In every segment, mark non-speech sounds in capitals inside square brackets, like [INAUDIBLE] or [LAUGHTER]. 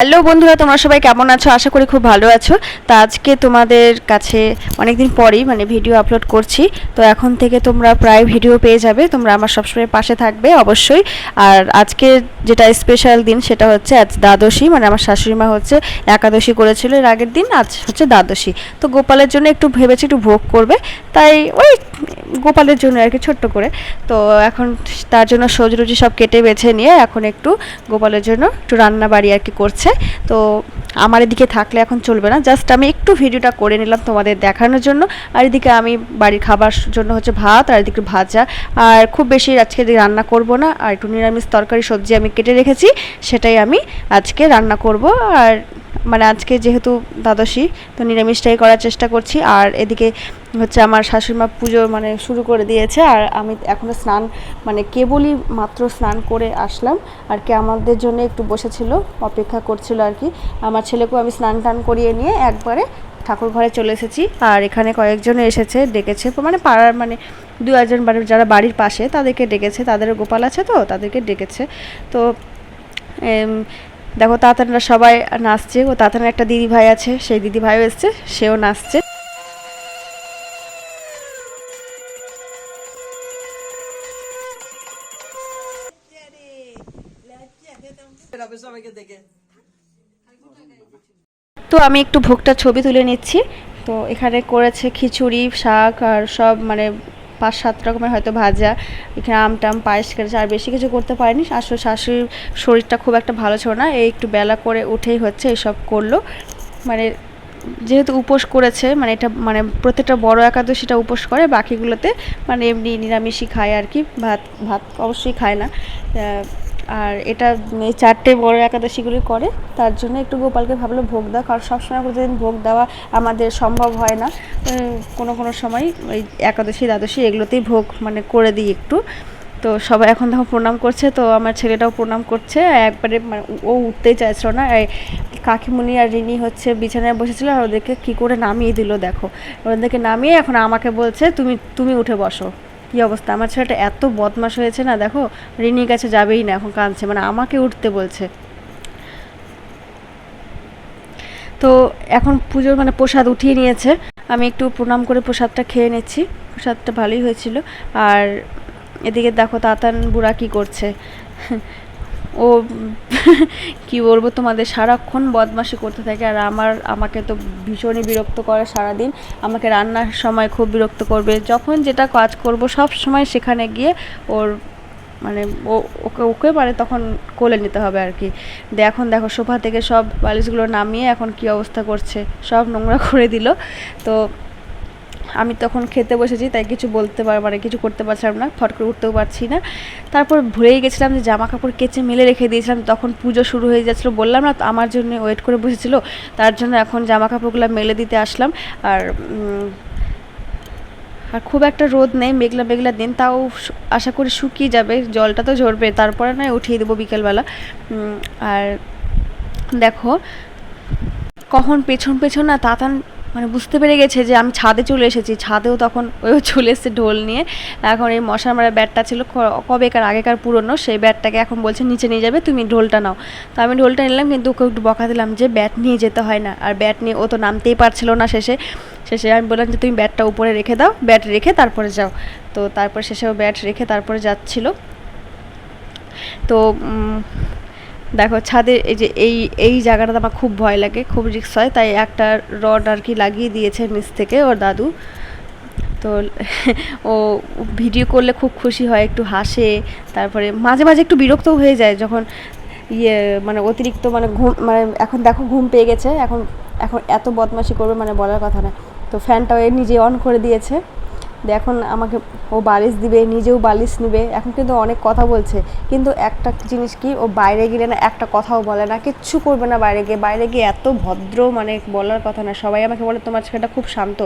Hello বন্ধুরা, তোমরা সবাই কেমন আছো? আশা করি খুব ভালো আছো। তো আজকে তোমাদের কাছে অনেকদিন পরেই মানে ভিডিও আপলোড করছি। তো এখন থেকে তোমরা প্রায় ভিডিও পেয়ে যাবে। তোমরা আমার সবসময় পাশে থাকবে অবশ্যই। আর আজকে যেটা স্পেশাল দিন সেটা হচ্ছে আজ দ্বাদশী। মানে আমার শাশুড়ি মা হচ্ছে একাদশী করেছিল এর আগের দিন, আজ হচ্ছে দ্বাদশী। তো গোপালের জন্য একটু ভেবেছি একটু ভোগ করবে। তাই ওই গোপালের জন্য আর কি, ছোট্ট করে। তো এখন তার জন্য সজরুজি সব কেটে বেছে নিয়ে এখন একটু গোপালের জন্য একটু রান্না বাড়ি আর কি করছে। তো আমার এদিকে থাকলে এখন চলবে না। জাস্ট আমি একটু ভিডিওটা করে নিলাম তোমাদের দেখানোর জন্য। আর এদিকে আমি বাড়ির খাবার জন্য হচ্ছে ভাত আর এদিকে ভাজা। আর খুব বেশি আজকে রান্না করব না। আর একটু নিরামিষ তরকারি সবজি আমি কেটে রেখেছি। সেটাই আমি আজকে রান্না করব। আর মানে আজকে যেহেতু দ্বাদশী, তো নিরামিষটাই করার চেষ্টা করছি। আর এদিকে হচ্ছে আমার শাশুড়িমা পুজো মানে শুরু করে দিয়েছে আর আমি এখনও স্নান মানে কেবলই মাত্র স্নান করে আসলাম। আর কি আমাদের জন্য একটু বসেছিল, অপেক্ষা করছিল আর কি। আমার ছেলেকেও আমি স্নান টান করিয়ে নিয়ে একবারে ঠাকুর ঘরে চলে এসেছি। আর এখানে কয়েকজন এসেছে, ডেকেছে মানে পাড়ার মানে দু একজন বাড়ির যারা বাড়ির পাশে তাদেরকে ডেকেছে তাদের গোপাল আছে তো, তাদেরকে ডেকেছে। তো দেখো তাতানরা সবাই নাচছে। ও তাতানের একটা দিদি ভাই আছে, সেই দিদি ভাইও এসছে, সেও নাচছে। তো আমি একটু ভোগটা ছবি তুলে নিচ্ছি। তো এখানে করেছে খিচুড়ি, শাক আর সব মানে পাঁচ সাত রকমের হয়তো ভাজা। এখানে আম টাম, পায়েস করেছে আর বেশি কিছু করতে পারেনি। আসলে শাশুড়ির শরীরটা খুব একটা ভালো ছিল না। এই একটু বেলা করে উঠেই হচ্ছে এসব করল। মানে যেহেতু উপোস করেছে মানে এটা মানে প্রত্যেকটা বড় একাদশীটা উপোস করে, বাকিগুলোতে মানে এমনি নিরামিষই খায় আর কি। ভাত ভাত অবশ্যই খায় না। আর এটা এই চারটে বড় একাদশীগুলি করে। তার জন্য একটু গোপালকে ভাবলো ভোগ দেওয়া কারণ সবসময় প্রতিদিন ভোগ দেওয়া আমাদের সম্ভব হয় না। কোনো কোনো সময় ওই একাদশী, দ্বাদশী এগুলোতেই ভোগ মানে করে দিই একটু। তো সবাই এখন দেখো প্রণাম করছে, তো আমার ছেলেটাও প্রণাম করছে। একবারে মানে ও উঠতেই চাইছিল না কাকিমুনি আর রিনি হচ্ছে বিছানায় বসেছিল আর ওদেরকে কী করে নামিয়ে দিল দেখো। ওদেরকে নামিয়ে এখন আমাকে বলছে, তুমি তুমি উঠে বসো। কী অবস্থা? আমার ছেলেটা এত বদমাস হয়েছে না, দেখো? রিনির কাছে যাবেই না, এখন কাঁদছে মানে আমাকে উঠতে বলছে। তো এখন পুজোর মানে প্রসাদ উঠিয়ে নিয়েছে। আমি একটু প্রণাম করে প্রসাদটা খেয়ে নিচ্ছি। প্রসাদটা ভালোই হয়েছিল। আর এদিকে দেখো, তাতান বুড়া কি করছে? ও [LAUGHS] কি বলব, তোমাদের সারাক্ষণ বদমাশি করতে থাকে আর আমার, আমাকে তো ভীষণই বিরক্ত করে সারাদিন। আমাকে রান্নার সময় খুব বিরক্ত করবে। যখন যেটা কাজ করব সব সময় সেখানে গিয়ে ওর মানে ও, ওকে ওকে মানে তখন কোলে নিতে হবে আর কি। এখন দেখো সোফা থেকে সব বালিশগুলো নামিয়ে এখন কি অবস্থা করছে, সব নোংরা করে দিল। তো আমি তখন খেতে বসেছি, তাই কিছু বলতে পার মানে কিছু করতে পারছিলাম না ফট করে উঠতেও পারছি না। তারপর ভুলেই গেছিলাম যে জামা কাপড় কেচে মেলে রেখে দিয়েছিলাম, তখন পুজো শুরু হয়ে যাচ্ছিল, বললাম না আমার জন্য ওয়েট করে বসেছিল, তার জন্য এখন জামা কাপড়গুলো মেলে দিতে আসলাম। আর আর খুব একটা রোদ নেই, মেঘলা মেঘলা দিন, তাও আশা করি শুকিয়ে যাবে, জলটা তো ঝরবে, তারপরে নয় উঠিয়ে দেবো বিকেলবেলা। আর দেখো, কখন পেছন পেছন না তাতান মানে বুঝতে পেরে গেছে যে আমি ছাদে চলে এসেছি। ছাদেও তখন ওইও চলে এসেছে ঢোল নিয়ে। এখন এই মশার মারা ব্যাটটা ছিল কবেকার আগেকার পুরনো, সেই ব্যাটটাকে এখন বলছে নিচে নিয়ে যাবে, তুমি ঢোলটা নাও। তো আমি ঢোলটা নিলাম, কিন্তু ওকে একটু বকা দিলাম যে ব্যাট নিয়ে যেতে হয় না। আর ব্যাট নিয়ে ও তো নামতেই পারছিল না শেষে। শেষে আমি বললাম যে তুমি ব্যাটটা উপরে রেখে দাও, ব্যাট রেখে তারপরে যাও। তো তারপর শেষে ও ব্যাট রেখে তারপরে যাচ্ছিল। তো দেখো, ছাদে এই যে এই এই জায়গাটাতে আমার খুব ভয় লাগে, খুব রিক্স হয়। তাই একটা রড আর কি লাগিয়ে দিয়েছে নিচ থেকে ওর দাদু। তো ও ভিডিও করলে খুব খুশি হয়, একটু হাসে। তারপরে মাঝে মাঝে একটু বিরক্তও হয়ে যায় যখন ইয়ে মানে অতিরিক্ত মানে ঘুম মানে এখন দেখো ঘুম পেয়ে গেছে। এখন এখন এত বদমাশি করবে মানে বলার কথা না তো ফ্যানটাও এ নিজে অন করে দিয়েছে। দিয়ে এখন আমাকে ও বালিশ দিবে, নিজেও বালিশ নেবে, এখন কিন্তু অনেক কথা বলছে। কিন্তু একটা জিনিস কি, ও বাইরে গেলে না একটা কথাও বলে না, কিচ্ছু করবে না বাইরে গিয়ে। বাইরে গিয়ে এত ভদ্র মানে বলার কথা না, সবাই আমাকে বলে তোমার ছেলেটা খুব শান্ত,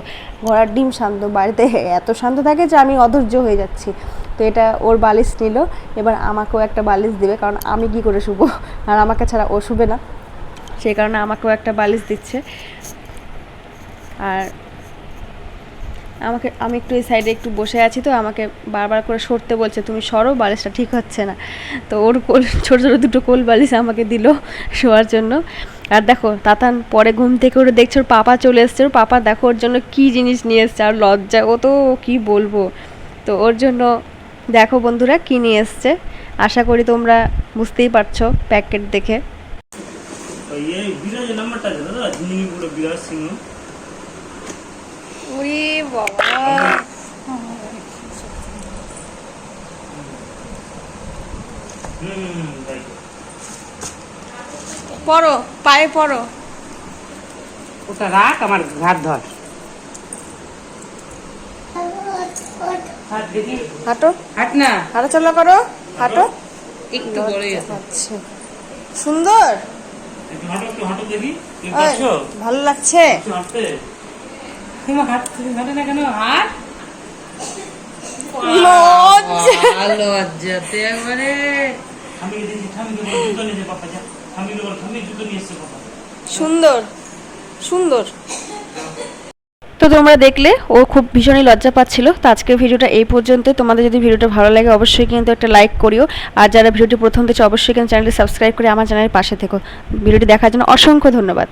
ঘোড়ার ডিম শান্ত, বাড়িতে এত শান্ত থাকে যে আমি অধৈর্য হয়ে যাচ্ছি। তো এটা ওর বালিশ নিল, এবার আমাকেও একটা বালিশ দিবে, কারণ আমি কি করে শুবো? আর আমাকে ছাড়া ও শুবে না। সেই কারণে আমাকেও একটা বালিশ দিচ্ছে। আর আমাকে, আমি একটু এই সাইডে একটু বসে আছি তো, আমাকে বারবার করে সরতে বলছে, তুমি সরো, বালিশটা ঠিক হচ্ছে না। তো ওর কোল, [LAUGHS] ছোটো ছোটো দুটো কোল বালিশ আমাকে দিল শোয়ার জন্য। আর দেখো, তাতান পরে ঘুম থেকে ওরে দেখছে ওর পাপা চলে এসছে। ওর পাপা দেখো ওর জন্য কি জিনিস নিয়ে এসছে, আর লজ্জা, ও তো কি বলব? তো ওর জন্য দেখো বন্ধুরা কি নিয়ে এসছে। আশা করি তোমরা বুঝতেই পারছ প্যাকেট দেখে। নাম্বারটা ওরে বাবা। পড়ো পায়ে পড়ো ওটা রাখ আমার ঘাট ধর। হাঁটো। হাট না। হাঁটাচলা করো হাঁটো। একটু বড়ই আচ্ছা। সুন্দর। ভালো লাগছে? না কেন? লজ্জাতে একবারে বল জুতো নিয়ে যা বল জুতো নিয়ে সুন্দর সুন্দর। তো তোমরা দেখলে ও খুব ভীষণই লজ্জা পাচ্ছিল। তো আজকের ভিডিওটা এই পর্যন্ত। তোমাদের যদি ভিডিওটা ভালো লাগে অবশ্যই কিন্তু একটা লাইক করিও। আর যারা ভিডিওটি প্রথম দেখছ অবশ্যই কিন্তু চ্যানেলটি সাবস্ক্রাইব করে আমার চ্যানেলের পাশে থেকো। ভিডিওটি দেখার জন্য অসংখ্য ধন্যবাদ।